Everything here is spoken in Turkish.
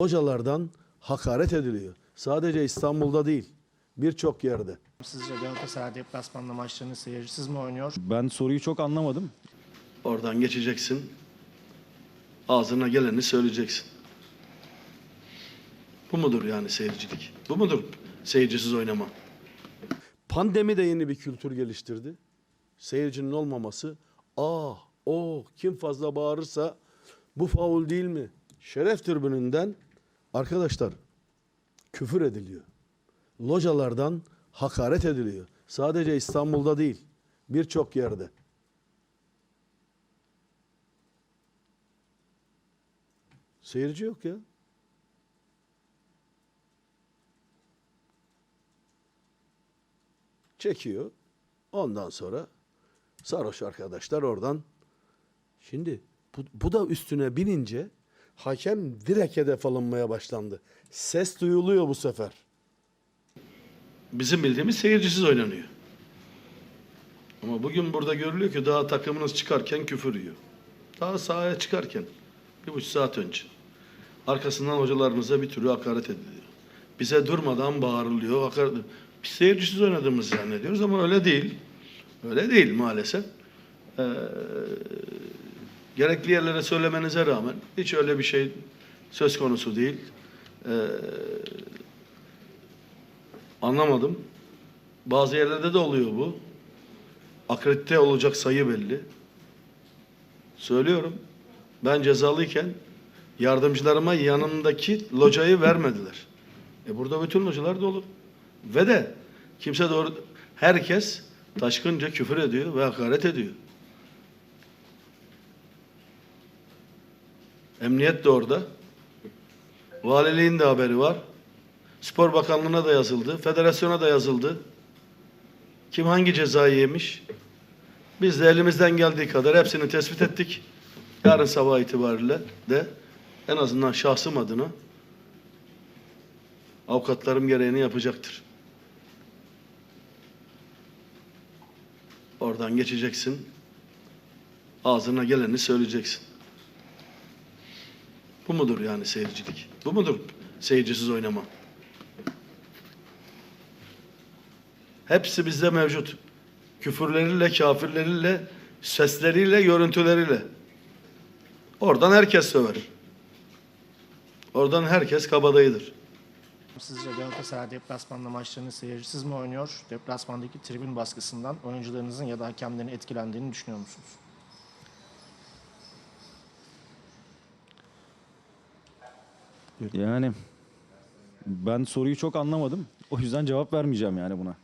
hocalardan hakaret ediliyor. Sadece İstanbul'da değil, birçok yerde. Sizce Galatasaray deplasmanlı maçlarını seyircisiz mi oynuyor? Ben soruyu çok anlamadım. Oradan geçeceksin. Ağzına geleni söyleyeceksin. Bu mudur yani seyircilik? Bu mudur seyircisiz oynama? Pandemi de yeni bir kültür geliştirdi. Seyircinin olmaması. Aa, o kim fazla bağırırsa bu faul değil mi? Şeref tribününden arkadaşlar küfür ediliyor. Localardan hakaret ediliyor. Sadece İstanbul'da değil, birçok yerde. Seyirci yok ya. Çekiyor. Ondan sonra sarhoş arkadaşlar oradan. Şimdi bu, bu da üstüne binince hakem direkt hedef alınmaya başlandı. Ses duyuluyor bu sefer. Bizim bildiğimiz seyircisiz oynanıyor. Ama bugün burada görülüyor ki daha takımınız çıkarken küfür yiyor. Daha sahaya çıkarken bir buçuk saat önce. Arkasından hocalarımıza bir türlü hakaret ediliyor. Bize durmadan bağırılıyor. Hakaret... Biz seyircisiz oynadığımızı zannediyoruz ama öyle değil. Öyle değil maalesef. Ee, gerekli yerlere söylemenize rağmen hiç öyle bir şey söz konusu değil. Ee, anlamadım. Bazı yerlerde de oluyor bu. Akredite olacak sayı belli. Söylüyorum. Ben cezalıyken yardımcılarıma yanımdaki locayı vermediler. E burada bütün localar dolu. Ve de kimse doğru herkes taşkınca küfür ediyor ve hakaret ediyor. Emniyet de orada. Valiliğin de haberi var. Spor Bakanlığı'na da yazıldı. Federasyona da yazıldı. Kim hangi cezayı yemiş? Biz de elimizden geldiği kadar hepsini tespit ettik. Yarın sabah itibariyle de en azından şahsım adına avukatlarım gereğini yapacaktır. Oradan geçeceksin. Ağzına geleni söyleyeceksin. Bu mudur yani seyircilik? Bu mudur seyircisiz oynama? Hepsi bizde mevcut. Küfürleriyle, kafirleriyle, sesleriyle, görüntüleriyle. Oradan herkes söver. Oradan herkes kabadayıdır. Sizce Galatasaray deplasmanlı maçlarını seyircisiz mi oynuyor? Deplasmandaki tribün baskısından oyuncularınızın ya da hakemlerin etkilendiğini düşünüyor musunuz? Yani ben soruyu çok anlamadım. O yüzden cevap vermeyeceğim yani buna.